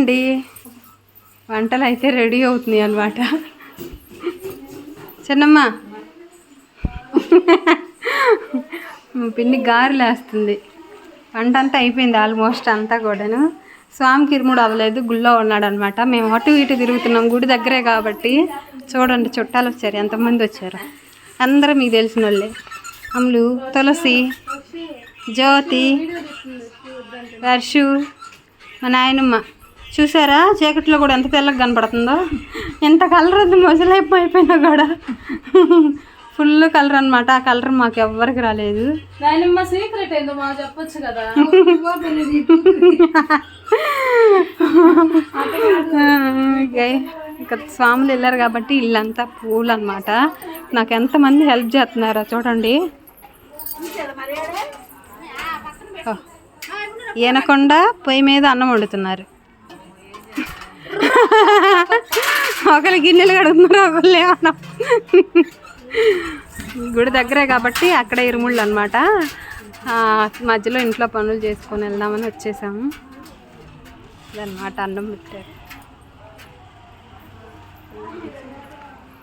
అండి వంటలు అయితే రెడీ అవుతున్నాయి అన్నమాట. చిన్నమ్మ. పిన్ని గారెలేస్తుంది వంట అంతా అయిపోయింది ఆల్మోస్ట్ అంతా కూడాను. స్వామికి ఇరుముడు అవ్వలేదు గుళ్ళో ఉన్నాడు అనమాట మేము అటు ఇటు తిరుగుతున్నాం గుడి దగ్గరే కాబట్టి. చూడండి చుట్టాలు వచ్చారు ఎంతమంది వచ్చారు? అందరూ మీకు తెలిసిన వాళ్ళే అమ్ములు తులసి జ్యోతి వర్షు మా నాయనమ్మ. చూసారా? చీకట్లో కూడా ఎంత తెల్లగా కనపడుతుందో. ఎంత కలర్ ఉంది మొసలైపు అయిపోయినా కూడా. ఫుల్ కలర్ అనమాట ఆ కలర్ మాకు ఎవ్వరికి రాలేదు. సీక్రెట్ ఏందో చెప్పొచ్చు కదా. ఇక స్వాములు వెళ్ళారు కాబట్టి ఇల్లంతా పూలు అనమాట నాకు ఎంతమంది హెల్ప్ చేస్తున్నారో చూడండి. ఈనకొండ పొయ్యి మీద అన్నం వండుతున్నారు. ఒకరు గిన్నెలు కడుగుతున్నారు ఒకళ్ళు ఏమన్నా. గుడి దగ్గరే కాబట్టి అక్కడ ఇరుముళ్ళు అనమాట మధ్యలో ఇంట్లో పనులు చేసుకొని వెళ్దామని వచ్చేసాము. అదనమాట అన్నం పెట్టారు.